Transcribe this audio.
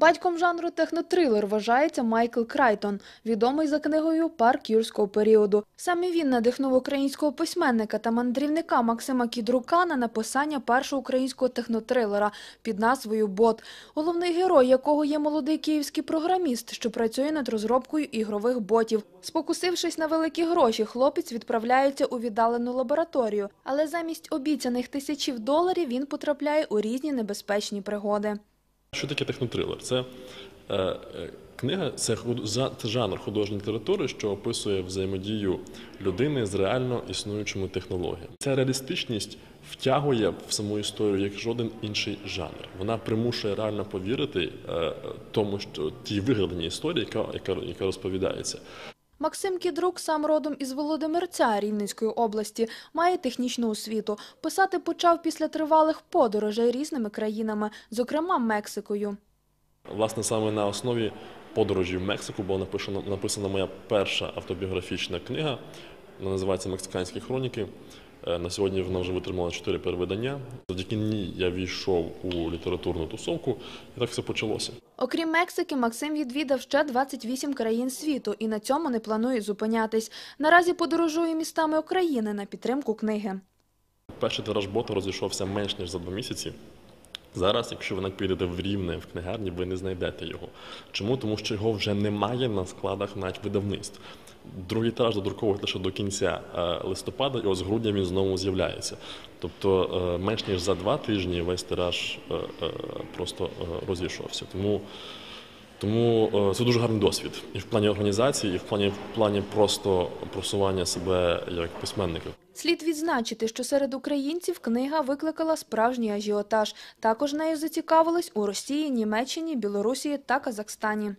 Батьком жанру технотрилер вважається Майкл Крайтон, відомий за книгою Парк юрського періоду. Саме він надихнув українського письменника та мандрівника Максима Кідрука на написання першого українського технотрилера під назвою Бот, головний герой якого є молодий київський програміст, що працює над розробкою ігрових ботів. Спокусившись на великі гроші, хлопець відправляється у віддалену лабораторію, але замість обіцяних тисячів доларів він потрапляє у різні небезпечні пригоди. Що таке технотрилер? Це е, е, книга, це, це жанр художньої літератури, що описує взаємодію людини з реально існуючими технологіями. Ця реалістичність втягує в саму історію як жоден інший жанр. Вона примушує реально повірити е, тому, що тій вигаданій історії, яка, яка, яка розповідається. Максим Кідрук, сам родом із Володимирця Рівненської області, має технічну освіту. Писати почав після тривалих подорожей різними країнами, зокрема Мексикою. Власне, саме на основі подорожі в Мексику була написана, написана моя перша автобіографічна книга. Вона називається Мексиканські хроніки. Е, На сьогодні вона вже витримала чотири перевидання. Завдяки ній я війшов у літературну тусовку, і так все почалося. Окрім Мексики, Максим відвідав ще 28 країн світу і на цьому не планує зупинятись. Наразі подорожує містами України на підтримку книги. Перший тираж бота розійшовся менш ніж за два місяці. Зараз, якщо ви навіть підете в Рівне в книгарні, ви не знайдете його. Чому? Тому що його вже немає на складах навіть видавництв. Другий тираж додруковують лише до кінця е, листопада, і ось грудня він знову з'являється. Тобто е, менш ніж за два тижні весь тираж е, просто розійшовся. Тому, тому е, це дуже гарний досвід і в плані організації, і в плані, в плані просто просування себе як письменника. Слід відзначити, що серед українців книга викликала справжній ажіотаж. Також нею зацікавились у Росії, Німеччині, Білорусі та Казахстані.